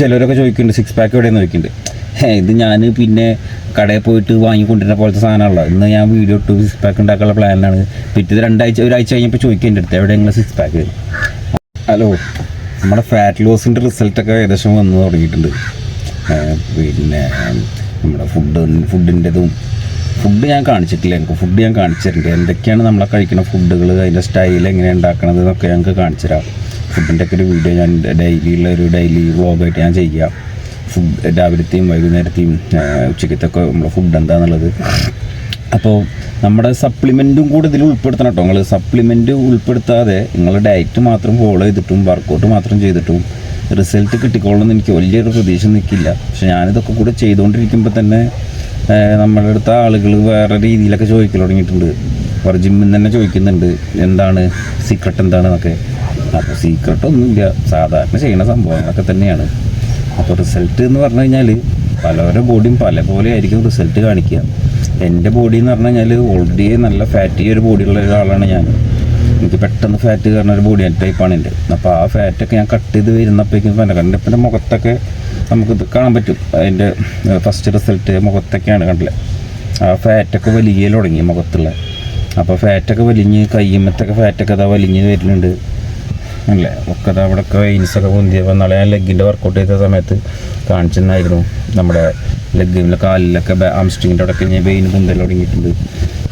ചിലരൊക്കെ ചോദിക്കുന്നുണ്ട് six pack എവിടെയെന്ന് ചോദിക്കുന്നുണ്ട്. ഇത് ഞാൻ പിന്നെ കടയിൽ പോയിട്ട് വാങ്ങിക്കൊണ്ടിരുന്ന പോലത്തെ സാധനമാണല്ലോ. ഇന്ന് ഞാൻ വീഡിയോ ഇട്ടു സിക്സ് പാക്ക് ഉണ്ടാക്കാനുള്ള പ്ലാനാണ് പിറ്റേത് രണ്ടാഴ്ച ഒരാഴ്ച കഴിഞ്ഞപ്പോൾ ചോദിക്കുക എന്റെ അടുത്ത് എവിടെയെങ്കിലും സിക്സ് പാക്ക് ഹലോ നമ്മുടെ ഫാറ്റ് ലോസിന്റെ റിസൾട്ടൊക്കെ ഏകദേശം വന്ന് തുടങ്ങിയിട്ടുണ്ട്. പിന്നെ നമ്മുടെ ഫുഡ് ഫുഡിന്റെതും ഫുഡ് ഞാൻ കാണിച്ചിട്ടില്ല. ഞങ്ങൾക്ക് ഫുഡ് ഞാൻ കാണിച്ചിട്ടുണ്ട്. എന്തൊക്കെയാണ് നമ്മളെ കഴിക്കുന്ന ഫുഡുകൾ അതിന്റെ സ്റ്റൈൽ എങ്ങനെ ഉണ്ടാക്കണത് എന്നൊക്കെ ഞങ്ങൾക്ക് കാണിച്ചു തരാം ഫുഡിന്റെ ഒക്കെ ഒരു വീഡിയോ ഞാൻ ഡെയിലി ഉള്ള ഒരു ഡെയിലി വ്ളോഗായിട്ട് ഞാൻ ചെയ്യാം ഫുഡ് രാവിലത്തെയും വൈകുന്നേരത്തെയും ഉച്ചക്കത്തൊക്കെ നമ്മളെ ഫുഡ് എന്താണെന്നുള്ളത് അപ്പോൾ നമ്മുടെ സപ്ലിമെന്റും കൂടെ ഇതിൽ ഉൾപ്പെടുത്തണം കേട്ടോ. നിങ്ങൾ സപ്ലിമെന്റ് ഉൾപ്പെടുത്താതെ നിങ്ങൾ ഡയറ്റ് മാത്രം ഫോളോ ചെയ്തിട്ടും വർക്കൗട്ട് മാത്രം ചെയ്തിട്ടും റിസൾട്ട് കിട്ടിക്കോളണം കിട്ടിക്കോളണമെന്ന് എനിക്ക് വലിയൊരു പ്രതീക്ഷ നിൽക്കില്ല. പക്ഷെ ഞാനിതൊക്കെ കൂടെ ചെയ്തുകൊണ്ടിരിക്കുമ്പോൾ തന്നെ അടുത്ത ആളുകൾ വേറെ രീതിയിലൊക്കെ ചോദിക്കൽ തുടങ്ങിയിട്ടുണ്ട്. ജിമ്മിൽ തന്നെ ചോദിക്കുന്നുണ്ട് എന്താണ് സീക്രട്ട് എന്താണെന്നൊക്കെ. അപ്പോൾ സീക്രട്ട് ഒന്നുമില്ല സാധാരണ ചെയ്യുന്ന സംഭവങ്ങളൊക്കെ തന്നെയാണ്. അപ്പോൾ റിസൾട്ട് എന്ന് പറഞ്ഞു കഴിഞ്ഞാൽ പലവരുടെ ബോഡിയും പല പോലെ ആയിരിക്കും റിസൾട്ട് കാണിക്കുക. എന്റെ ബോഡി എന്ന് പറഞ്ഞു കഴിഞ്ഞാൽ ഓൾറെഡി നല്ല ഫാറ്റി ഒരു ബോഡിയുള്ള ഒരാളാണ് ഞാൻ എനിക്ക് പെട്ടെന്ന് ഫാറ്റ് കയറുന്ന ഒരു ബോഡി ടൈപ്പാണ് എന്റെ അപ്പോൾ ആ ഫാറ്റൊക്കെ ഞാൻ കട്ട് ചെയ്ത് വരുന്നപ്പോഴേക്കും തന്നെ കണ്ടിട്ട് ഇപ്പം എന്റെ മുഖത്തൊക്കെ നമുക്ക് ഇത് കാണാൻ പറ്റും. അതിന്റെ ഫസ്റ്റ് റിസൾട്ട് മുഖത്തൊക്കെയാണ് കണ്ടില്ല? ആ ഫാറ്റൊക്കെ വലിയ തുടങ്ങി മുഖത്തുള്ള. അപ്പോൾ ഫാറ്റൊക്കെ വലിഞ്ഞ് കയ്യുമ്പത്തൊക്കെ ഫാറ്റൊക്കെ അതാ വലിഞ്ഞ് വരുന്നുണ്ട്. അല്ലേ? ഒക്കെ അവിടെ അവിടെയൊക്കെ വെയിൻസൊക്കെ പൊന്തിയപ്പോൾ നാളെ ഞാൻ ലെഗിന്റെ വർക്കൗട്ട് ചെയ്ത സമയത്ത് കാണിച്ചിരുന്നായിരുന്നു. നമ്മുടെ ലെഗിന്റെ കാലിലൊക്കെ ആംസ്ട്രിങ്ങിന്റെ അവിടെയൊക്കെ ഞാൻ വെയിൻ പൊന്തൽ തുടങ്ങിയിട്ടുണ്ട്.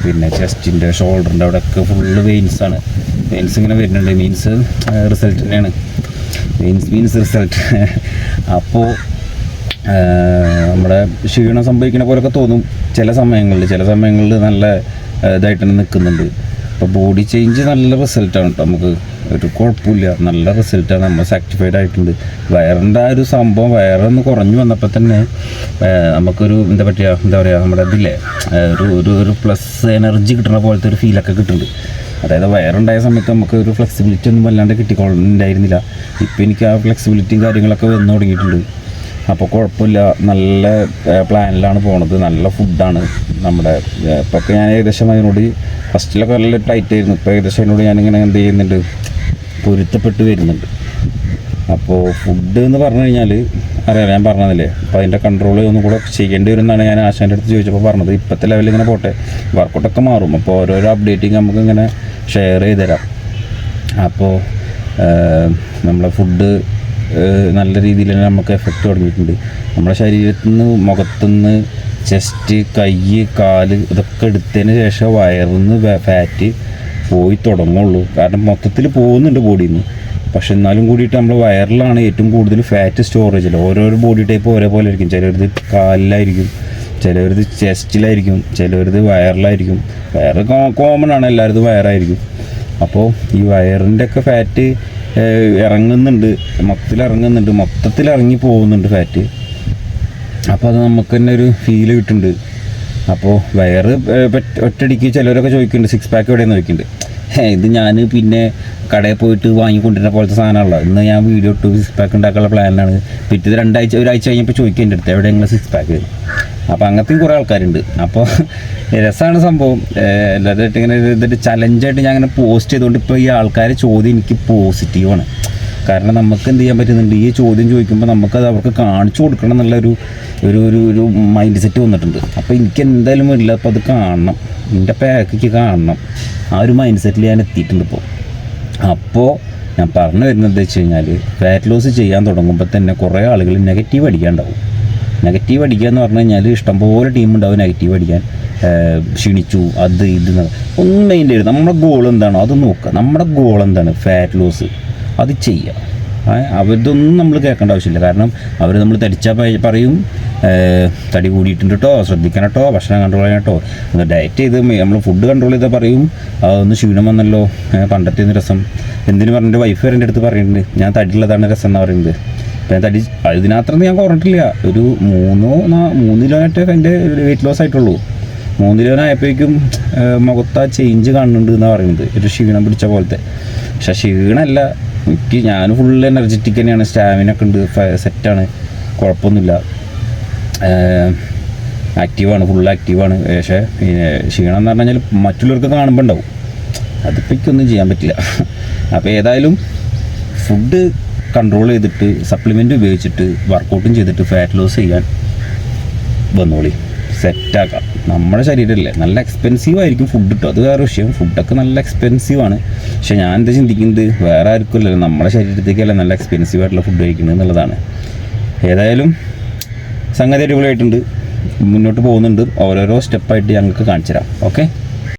പിന്നെ ചെസ്റ്റിന്റെ ഷോൾഡറിന്റെ അവിടെയൊക്കെ ഫുള്ള് വെയിൻസാണ് വെയിൻസ് ഇങ്ങനെ വരുന്നുണ്ട്. മീൻസ് റിസൾട്ട് തന്നെയാണ്. മീൻസ് മീൻസ് റിസൾട്ട് അപ്പോൾ നമ്മുടെ ക്ഷീണം സംഭവിക്കുന്ന പോലൊക്കെ തോന്നും ചില സമയങ്ങളിൽ. ചില സമയങ്ങളിൽ നല്ല ഇതായിട്ട് നിൽക്കുന്നുണ്ട്. അപ്പോൾ ബോഡി ചേഞ്ച് നല്ല റിസൾട്ടാണ് കേട്ടോ നമുക്ക് ഒരു കുഴപ്പമില്ല. നല്ല റിസൾട്ടാണ് നമ്മൾ സാറ്റിസ്ഫൈഡ് ആയിട്ടുണ്ട്. വയറിന്റെ ആ ഒരു സംഭവം വയറൊന്ന് കുറഞ്ഞു വന്നപ്പോൾ തന്നെ നമുക്കൊരു എന്താ പറ്റുക എന്താ പറയുക നമ്മുടെ ഇതില്ലേ ഒരു ഒരു ഒരു പ്ലസ് എനർജി കിട്ടുന്ന പോലത്തെ ഒരു ഫീലൊക്കെ കിട്ടുന്നുണ്ട്. അതായത് വയറുണ്ടായ സമയത്ത് നമുക്ക് ഒരു ഫ്ലെക്സിബിലിറ്റി ഒന്നും വല്ലാണ്ട് കിട്ടിക്കൊണ്ടുണ്ടായിരുന്നില്ല ഇപ്പോൾ എനിക്ക് ആ ഫ്ലെക്സിബിലിറ്റിയും കാര്യങ്ങളൊക്കെ വന്നു തുടങ്ങിയിട്ടുണ്ട്. അപ്പോൾ കുഴപ്പമില്ല. നല്ല പ്ലാനിലാണ് പോണത്. നല്ല ഫുഡാണ് നമ്മുടെ ഇപ്പൊക്കെ ഞാൻ ഏകദേശം അതിനോട് ഫസ്റ്റിലൊക്കെ നല്ല ടൈറ്റ് ആയിരുന്നു. ഇപ്പോൾ ഏകദേശം അതിനോട് ഞാനിങ്ങനെ എന്ത് ചെയ്യുന്നുണ്ട് പൊരുത്തപ്പെട്ട് വരുന്നുണ്ട്. അപ്പോൾ ഫുഡ് എന്ന് പറഞ്ഞു കഴിഞ്ഞാൽ അറിയാം ഞാൻ പറഞ്ഞതല്ലേ അപ്പോൾ അതിന്റെ കൺട്രോൾ ഒന്നും കൂടെ ചെയ്യേണ്ടി വരും എന്നാണ് ഞാൻ ആശാന്റെ അടുത്ത് ചോദിച്ചപ്പോൾ പറഞ്ഞത്. ഇപ്പോഴത്തെ ലെവലിൽ ഇങ്ങനെ പോട്ടെ വർക്കൗട്ടൊക്കെ മാറും. അപ്പോൾ ഓരോരോ അപ്ഡേറ്റിങ് നമുക്ക് ഇങ്ങനെ ഷെയർ ചെയ്ത് തരാം അപ്പോൾ നമ്മളെ ഫുഡ് നല്ല രീതിയിൽ തന്നെ നമുക്ക് എഫക്റ്റ് തുടങ്ങിയിട്ടുണ്ട്. നമ്മുടെ ശരീരത്തിൽ നിന്ന് മുഖത്തുനിന്ന് ചെസ്റ്റ് കൈ കാൽ ഇതൊക്കെ എടുത്തതിന് ശേഷം വയറിൽ നിന്ന് ഫാറ്റ് പോയി തുടങ്ങുള്ളൂ. കാരണം മൊത്തത്തിൽ പോകുന്നുണ്ട് ബോഡിയിൽ നിന്ന് പക്ഷെ എന്നാലും കൂടിയിട്ട് നമ്മൾ വയറിലാണ് ഏറ്റവും കൂടുതൽ ഫാറ്റ് സ്റ്റോറേജ് അല്ല ഓരോരോ ബോഡി ടൈപ്പ് ഒരേപോലെ ആയിരിക്കും. ചിലരത് കാലിലായിരിക്കും ചിലവരത് ചെസ്റ്റിലായിരിക്കും ചിലവരത് വയറിലായിരിക്കും. വയറ് കോമൺ ആണ്. എല്ലായിടത്തും വയറായിരിക്കും. അപ്പോൾ ഈ വയറിന്റെ ഒക്കെ ഫാറ്റ് ഇറങ്ങുന്നുണ്ട് മൊത്തത്തിൽ ഇറങ്ങുന്നുണ്ട്. മൊത്തത്തിൽ ഇറങ്ങി പോകുന്നുണ്ട് ഫാറ്റ് അപ്പോൾ അത് നമുക്ക് തന്നെ ഒരു ഫീൽ കിട്ടുന്നുണ്ട്. അപ്പോൾ വയറ് ഒറ്റടിക്ക് ചിലരൊക്കെ ചോദിക്കുന്നുണ്ട് സിക്സ് പാക്ക് എവിടെയെന്ന് ചോദിക്കുന്നുണ്ട്. ഇത് ഞാൻ പിന്നെ കടയിൽ പോയിട്ട് വാങ്ങിക്കൊണ്ടിരുന്ന പോലത്തെ സാധനമാണല്ലോ. ഇന്ന് ഞാൻ വീഡിയോ ഇട്ട് സിക്സ് പാക്ക് ഉണ്ടാക്കാനുള്ള പ്ലാനാണ് പിറ്റേത് രണ്ടാഴ്ച ഒരാഴ്ച കഴിഞ്ഞപ്പോൾ ചോദിക്കുക എന്റെ അടുത്ത് എവിടെ എവിടെയെങ്കിലും സിക്സ് പാക്ക് അപ്പോൾ അങ്ങനത്തെയും കുറേ ആൾക്കാരുണ്ട്. അപ്പോൾ രസമാണ് സംഭവം. എല്ലാവരുമായിട്ട് ഇങ്ങനെ ഇതൊരു ചലഞ്ചായിട്ട് ഞാൻ അങ്ങനെ പോസ്റ്റ് ചെയ്തുകൊണ്ട് ഇപ്പോൾ ഈ ആൾക്കാരെ ചോദ്യം എനിക്ക് പോസിറ്റീവാണ് കാരണം നമുക്ക് എന്ത് ചെയ്യാൻ പറ്റുന്നുണ്ട്? ഈ ചോദ്യം ചോദിക്കുമ്പോൾ നമുക്കത് അവർക്ക് കാണിച്ചു കൊടുക്കണം എന്നുള്ളൊരു ഒരു ഒരു ഒരു മൈൻഡ് സെറ്റ് വന്നിട്ടുണ്ട്. അപ്പോൾ എനിക്ക് എന്തായാലും വരില്ല അപ്പോൾ അത് കാണണം. എന്റെ പാക്കിക്ക് കാണണം. ആ ഒരു മൈൻഡ് സെറ്റിൽ ഞാൻ എത്തിയിട്ടുണ്ട് ഇപ്പോൾ അപ്പോൾ ഞാൻ പറഞ്ഞു വരുന്നത് വെച്ച് കഴിഞ്ഞാൽ ഫാറ്റ് ലോസ് ചെയ്യാൻ തുടങ്ങുമ്പോൾ തന്നെ കുറേ ആളുകൾ നെഗറ്റീവ് അടിക്കാണ്ടാവും. നെഗറ്റീവ് അടിക്കുക എന്ന് പറഞ്ഞു കഴിഞ്ഞാൽ ഇഷ്ടംപോലെ ടീം ഉണ്ടാവും നെഗറ്റീവ് അടിക്കാൻ. ക്ഷണിച്ചു അത് ഇത്. ഒന്നും മെയിന്റെ നമ്മുടെ ഗോൾ എന്താണോ അത് നോക്കുക. നമ്മുടെ ഗോൾ എന്താണ്? ഫാറ്റ് ലോസ് അത് ചെയ്യുക അവരിതൊന്നും നമ്മൾ കേൾക്കേണ്ട ആവശ്യമില്ല. കാരണം അവർ നമ്മൾ തടിച്ചാൽ പറയും തടി കൂടിയിട്ടുണ്ട് കേട്ടോ ശ്രദ്ധിക്കണം കേട്ടോ ഭക്ഷണം കൺട്രോൾ ചെയ്യണം കേട്ടോ ഡയറ്റ് ചെയ്ത് നമ്മൾ ഫുഡ് കൺട്രോൾ ചെയ്താൽ പറയും അതൊന്ന് ക്ഷീണം വന്നല്ലോ പണ്ടത്തെ രസം. എന്തിനു പറഞ്ഞിട്ട് വൈഫ് വരെ എന്റെ അടുത്ത് പറയുന്നുണ്ട് ഞാൻ തടിയുള്ളതാണ് രസം എന്ന് പറയുന്നത് ഞാൻ തടി ഇതിനകത്തൊന്നും ഞാൻ കുറഞ്ഞിട്ടില്ല. ഒരു മൂന്നോ മൂന്ന് കിലോനായിട്ടൊക്കെ എന്റെ വെയിറ്റ് ലോസ് ആയിട്ടുള്ളൂ. മൂന്ന് കിലോനായപ്പോഴേക്കും മുഖത്ത് ആ ചേഞ്ച് കാണുന്നുണ്ട് എന്നാണ് പറയുന്നത് ഒരു ക്ഷീണം പിടിച്ച പോലത്തെ. പക്ഷെ ക്ഷീണമല്ല എനിക്ക് ഞാൻ ഫുൾ എനർജറ്റിക് തന്നെയാണ്. സ്റ്റാമിന ഒക്കെ ഉണ്ട്. സെറ്റാണ് കുഴപ്പമൊന്നുമില്ല. ആക്റ്റീവാണ് ഫുൾ ആക്റ്റീവാണ് പക്ഷേ ക്ഷീണം എന്ന് പറഞ്ഞു കഴിഞ്ഞാൽ മറ്റുള്ളവർക്ക് കാണുമ്പോൾ ഉണ്ടാവും. അതിപ്പോൾ എനിക്കൊന്നും ചെയ്യാൻ പറ്റില്ല. അപ്പോൾ ഏതായാലും ഫുഡ് കൺട്രോൾ ചെയ്തിട്ട് സപ്ലിമെന്റ് ഉപയോഗിച്ചിട്ട് വർക്കൗട്ടും ചെയ്തിട്ട് ഫാറ്റ് ലോസ് ചെയ്യാൻ വന്നോളി. സെറ്റാക്കാം നമ്മുടെ ശരീരമല്ലേ നല്ല എക്സ്പെൻസീവ് ആയിരിക്കും ഫുഡ് കിട്ടും അത് വേറെ വിഷയം. ഫുഡൊക്കെ നല്ല എക്സ്പെൻസീവ് ആണ്. പക്ഷെ ഞാൻ എന്താ ചിന്തിക്കുന്നത്? വേറെ ആർക്കുമല്ലല്ലോ. നമ്മുടെ ശരീരത്തേക്കല്ല നല്ല എക്സ്പെൻസീവ് ആയിട്ടുള്ള ഫുഡ് കഴിക്കുന്നത് എന്നുള്ളതാണ്. ഏതായാലും സംഗതി അടിപൊളിയായിട്ടുണ്ട്. മുന്നോട്ട് പോകുന്നുണ്ട്. ഓരോരോ സ്റ്റെപ്പായിട്ട് ഞങ്ങൾക്ക് കാണിച്ചു തരാം ഓക്കെ